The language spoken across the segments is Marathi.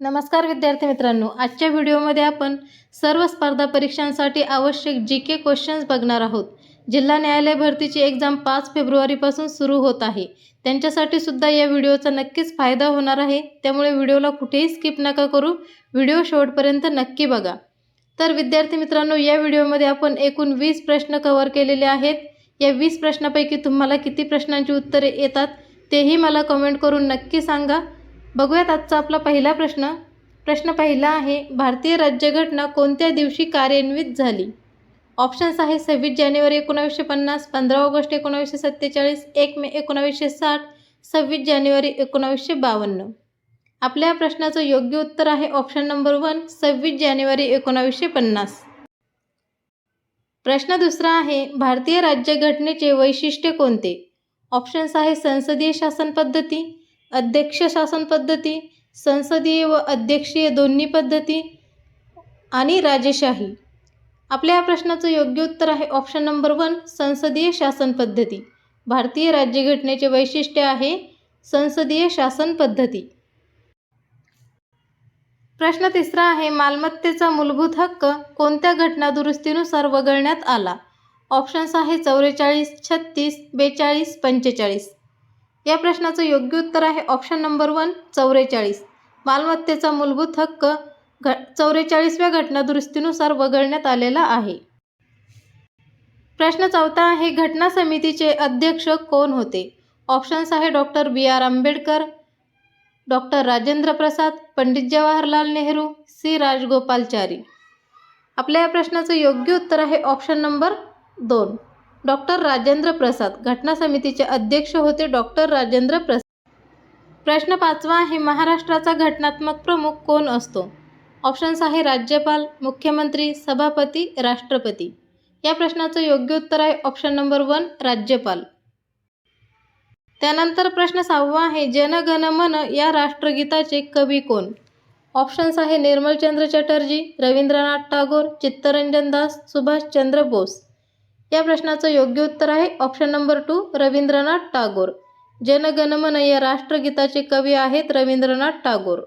नमस्कार विद्यार्थी मित्रांनो आजच्या व्हिडिओमध्ये आपण सर्व स्पर्धा परीक्षांसाठी आवश्यक जी के क्वेश्चन्स बघणार आहोत. जिल्हा न्यायालय भरतीची एक्झाम पाच फेब्रुवारीपासून सुरू होत आहे. त्यांच्यासाठी सुद्धा या व्हिडिओचा नक्कीच फायदा होणार आहे. त्यामुळे व्हिडिओला कुठेही स्किप नका करू. व्हिडिओ शेवटपर्यंत नक्की बघा. तर विद्यार्थी मित्रांनो या व्हिडिओमध्ये आपण एकूण वीस प्रश्न कव्हर केलेले आहेत. या वीस प्रश्नापैकी तुम्हाला किती प्रश्नांची उत्तरे येतात तेही मला कमेंट करून नक्की सांगा. बघूयात आजचा आपला पहिला प्रश्न. प्रश्न पहिला आहे भारतीय राज्यघटना कोणत्या दिवशी कार्यान्वित झाली? ऑप्शन्स आहे सव्वीस जानेवारी एकोणावीसशे पन्नास पंधरा ऑगस्ट एकोणावीसशे सत्तेचाळीस एक मे एकोणावीसशे साठ सव्वीस जानेवारी एकोणावीसशे बावन्न. आपल्या प्रश्नाचं योग्य उत्तर आहे ऑप्शन नंबर वन सव्वीस जानेवारी एकोणावीसशे पन्नास. प्रश्न दुसरा आहे भारतीय राज्यघटनेचे वैशिष्ट्य कोणते? ऑप्शन्स आहे संसदीय शासन पद्धती अध्यक्ष शासन पद्धती संसदीय व अध्यक्षीय दोन्ही पद्धती आणि राजेशाही. आपल्या या प्रश्नाचं योग्य उत्तर आहे ऑप्शन नंबर वन संसदीय शासन पद्धती. भारतीय राज्यघटनेचे वैशिष्ट्य आहे संसदीय शासन पद्धती. प्रश्न तिसरा आहे मालमत्तेचा मूलभूत हक्क कोणत्या घटना दुरुस्तीनुसार वगळण्यात आला? ऑप्शन्स आहे चौवेचाळीस छत्तीस बेचाळीस पंचेचाळीस. या प्रश्नाचं योग्य उत्तर आहे ऑप्शन नंबर वन चौवेचाळीस मालमत्तेचा मूलभूत हक्क घ चौवेचाळीसव्या घटना दुरुस्तीनुसार वगळण्यात आलेला आहे. प्रश्न चौथा आहे घटना समितीचे अध्यक्ष कोण होते? ऑप्शन्स आहे doctor B R Ambedkar doctor Rajendra Prasad Pandit Jawaharlal Nehru C Rajagopalachari आपल्या या प्रश्नाचं योग्य उत्तर आहे ऑप्शन नंबर दोन. डॉक्टर राजेंद्र प्रसाद घटना समितीचे अध्यक्ष होते डॉक्टर राजेंद्र प्रसाद. प्रश्न पाचवा आहे महाराष्ट्राचा घटनात्मक प्रमुख कोण असतो? ऑप्शन्स आहे राज्यपाल मुख्यमंत्री सभापती राष्ट्रपती. या प्रश्नाचं योग्य उत्तर आहे ऑप्शन नंबर वन राज्यपाल. त्यानंतर प्रश्न सहावा आहे जन गण मन या राष्ट्रगीताचे कवी कोण? ऑप्शन्स आहे निर्मलचंद्र चटर्जी रवींद्रनाथ टागोर चित्तरंजन दास सुभाषचंद्र बोस. या प्रश्नाचं योग्य उत्तर आहे. Option number two Rabindranath Tagore. Jana Gana Mana या राष्ट्रगीताचे कवी आहेत रवींद्रनाथ टागोर.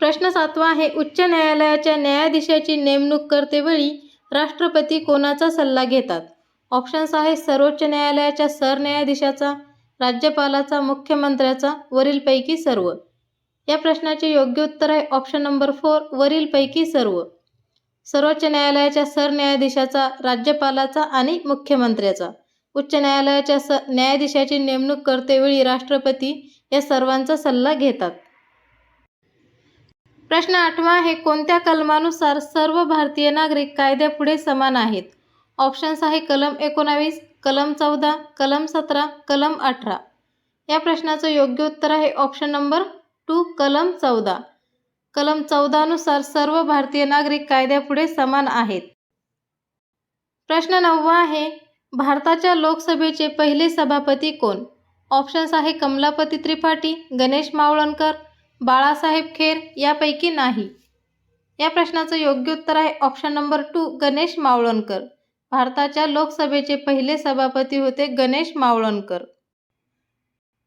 प्रश्न सातवा आहे उच्च न्यायालयाच्या न्यायाधीशाची नेमणूक करतेवेळी राष्ट्रपती कोणाचा सल्ला घेतात? ऑप्शन्स आहे सर्वोच्च न्यायालयाच्या सरन्यायाधीशाचा राज्यपालाचा मुख्यमंत्र्याचा वरीलपैकी सर्व. या प्रश्नाचे योग्य उत्तर आहे ऑप्शन नंबर फोर वरीलपैकी सर्व. सर्वोच्च न्यायालयाच्या सरन्यायाधीशाचा राज्यपालाचा आणि मुख्यमंत्र्याचा. उच्च न्यायालयाच्या स न्यायाधीशाची नेमणूक करतेवेळी राष्ट्रपती या सर्वांचा सल्ला घेतात. प्रश्न आठवा हे कोणत्या कलमानुसार सर्व भारतीय नागरिक कायद्यापुढे समान आहेत? ऑप्शन्स आहे कलम एकोणावीस कलम चौदा कलम सतरा कलम अठरा. या प्रश्नाचं योग्य उत्तर आहे ऑप्शन नंबर टू कलम चौदा. कलम चौदानुसार सर्व भारतीय नागरिक कायद्यापुढे समान आहेत. प्रश्न नववा आहे भारताच्या लोकसभेचे पहिले सभापती कोण? ऑप्शन्स आहे कमलापती त्रिपाठी गणेश मावळणकर बाळासाहेब खेर यापैकी नाही. या प्रश्नाचं योग्य उत्तर आहे option number two Ganesh Mavalankar. भारताच्या लोकसभेचे पहिले सभापती होते गणेश मावळणकर.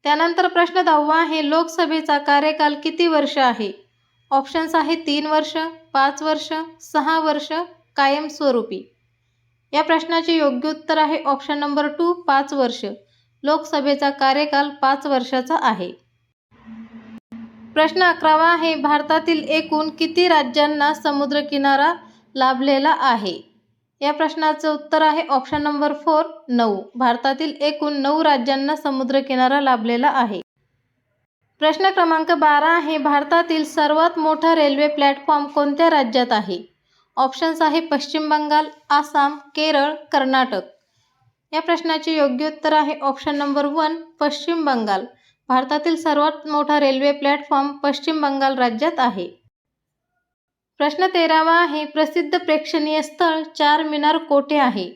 त्यानंतर प्रश्न दहावा आहे लोकसभेचा कार्यकाल किती वर्ष आहे? ऑप्शन्स आहे तीन वर्ष पाच वर्ष सहा वर्ष कायमस्वरूपी या प्रश्नाचे योग्य उत्तर आहे ऑप्शन नंबर टू पाच वर्ष. लोकसभेचा कार्यकाल पाच वर्षाचा आहे. प्रश्न अकरावा आहे भारतातील एकूण किती राज्यांना समुद्रकिनारा लाभलेला आहे? या प्रश्नाचं उत्तर आहे ऑप्शन नंबर फोर नऊ. भारतातील एकूण नऊ राज्यांना समुद्रकिनारा लाभलेला आहे. प्रश्न क्रमांक बारा आहे भारतातील सर्वात मोठा रेल्वे प्लॅटफॉर्म कोणत्या राज्यात आहे? ऑप्शन्स आहे पश्चिम बंगाल आसाम केरळ कर्नाटक. या प्रश्नाचे योग्य उत्तर आहे ऑप्शन नंबर वन पश्चिम बंगाल. भारतातील सर्वात मोठा रेल्वे प्लॅटफॉर्म पश्चिम बंगाल राज्यात आहे. प्रश्न तेरावा आहे प्रसिद्ध प्रेक्षणीय स्थळ चार मिनार कोठे आहे?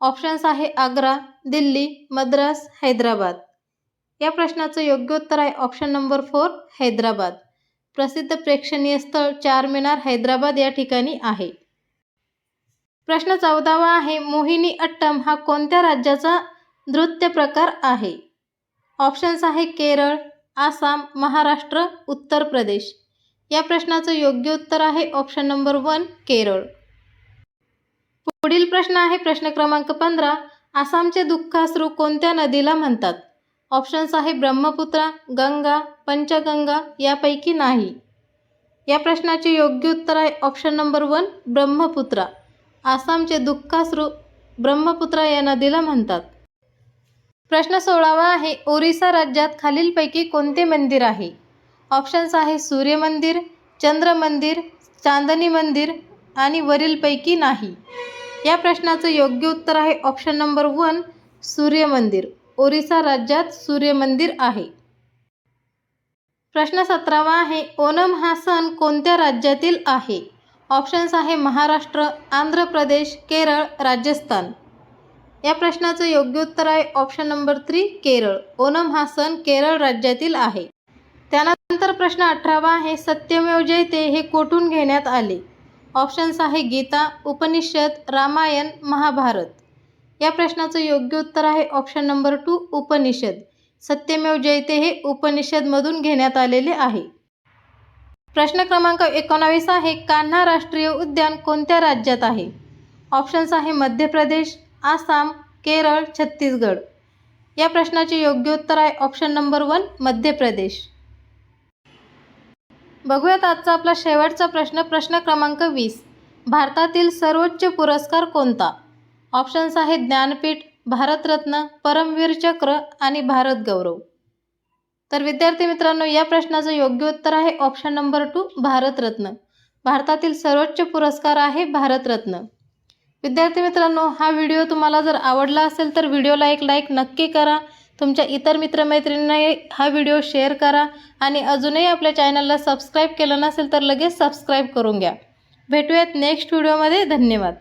ऑप्शन्स आहे आग्रा दिल्ली मद्रास हैदराबाद. या प्रश्नाचं योग्य उत्तर आहे ऑप्शन नंबर फोर हैदराबाद. प्रसिद्ध प्रेक्षणीय स्थळ चार मिनार हैदराबाद या ठिकाणी आहे. प्रश्न चौदावा आहे मोहिनी अट्टम हा कोणत्या राज्याचा नृत्य प्रकार आहे? ऑप्शन्स आहे केरळ आसाम महाराष्ट्र उत्तर प्रदेश. या प्रश्नाचं योग्य उत्तर आहे ऑप्शन नंबर वन केरळ. पुढील प्रश्न आहे प्रश्न क्रमांक पंधरा आसामचे दुःखाश्रू कोणत्या नदीला म्हणतात? ऑप्शन्स आहे ब्रह्मपुत्रा गंगा पंचगंगा यापैकी नाही. या प्रश्नाचे योग्य उत्तर आहे ऑप्शन नंबर वन ब्रह्मपुत्रा. आसामचे दुःखास्रू ब्रह्मपुत्रा या नदीला म्हणतात. प्रश्न सोळावा आहे ओरिसा राज्यात खालीलपैकी कोणते मंदिर आहे? ऑप्शन्स आहे सूर्य मंदिर चंद्र मंदिर चांदनी मंदिर आणि वरीलपैकी नाही. या प्रश्नाचं योग्य उत्तर आहे ऑप्शन नंबर वन सूर्य मंदिर ओरिसा राज्यात सूर्यमंदिर आहे. प्रश्न सतरावा आहे ओणम हा सण कोणत्या राज्यातील आहे? ऑप्शन्स आहे महाराष्ट्र आंध्र प्रदेश केरळ राजस्थान. या प्रश्नाचं योग्य उत्तर आहे option number three Kerala. Onam हा सण केरळ राज्यातील आहे. त्यानंतर प्रश्न अठरावा आहे सत्यमेव जयते हे कोठून घेण्यात आले? ऑप्शन्स आहे गीता उपनिषद रामायण महाभारत. या प्रश्नाचं योग्य उत्तर आहे ऑप्शन नंबर टू उपनिषद. सत्यमेव जयते हे उपनिषदमधून घेण्यात आलेले आहे. प्रश्न क्रमांक एकोणावीस आहे कान्हा राष्ट्रीय उद्यान कोणत्या राज्यात आहे? ऑप्शन्स आहे मध्य प्रदेश आसाम केरळ छत्तीसगड. या प्रश्नाचे योग्य उत्तर आहे option number one Madhya Pradesh बघूयात आजचा आपला शेवटचा प्रश्न प्रश्न क्रमांक वीस. भारतातील सर्वोच्च पुरस्कार कोणता? ऑप्शन्स आहेत ज्ञानपीठ भारतरत्न परमवीर चक्र आणि भारत गौरव. तर विद्यार्थी मित्रांनो या प्रश्नाचं योग्य उत्तर आहे ऑप्शन नंबर टू भारतरत्न. भारतातील सर्वोच्च पुरस्कार आहे भारतरत्न. विद्यार्थी मित्रांनो हा व्हिडिओ तुम्हाला जर आवडला असेल तर व्हिडिओला एक लाईक नक्की करा. तुमच्या इतर मित्रमैत्रिणींना हा व्हिडिओ शेअर करा आणि अजूनही आपल्या चॅनलला सबस्क्राईब केलं नसेल तर लगेच सबस्क्राईब करून घ्या. भेटूयात नेक्स्ट व्हिडिओमध्ये धन्यवाद.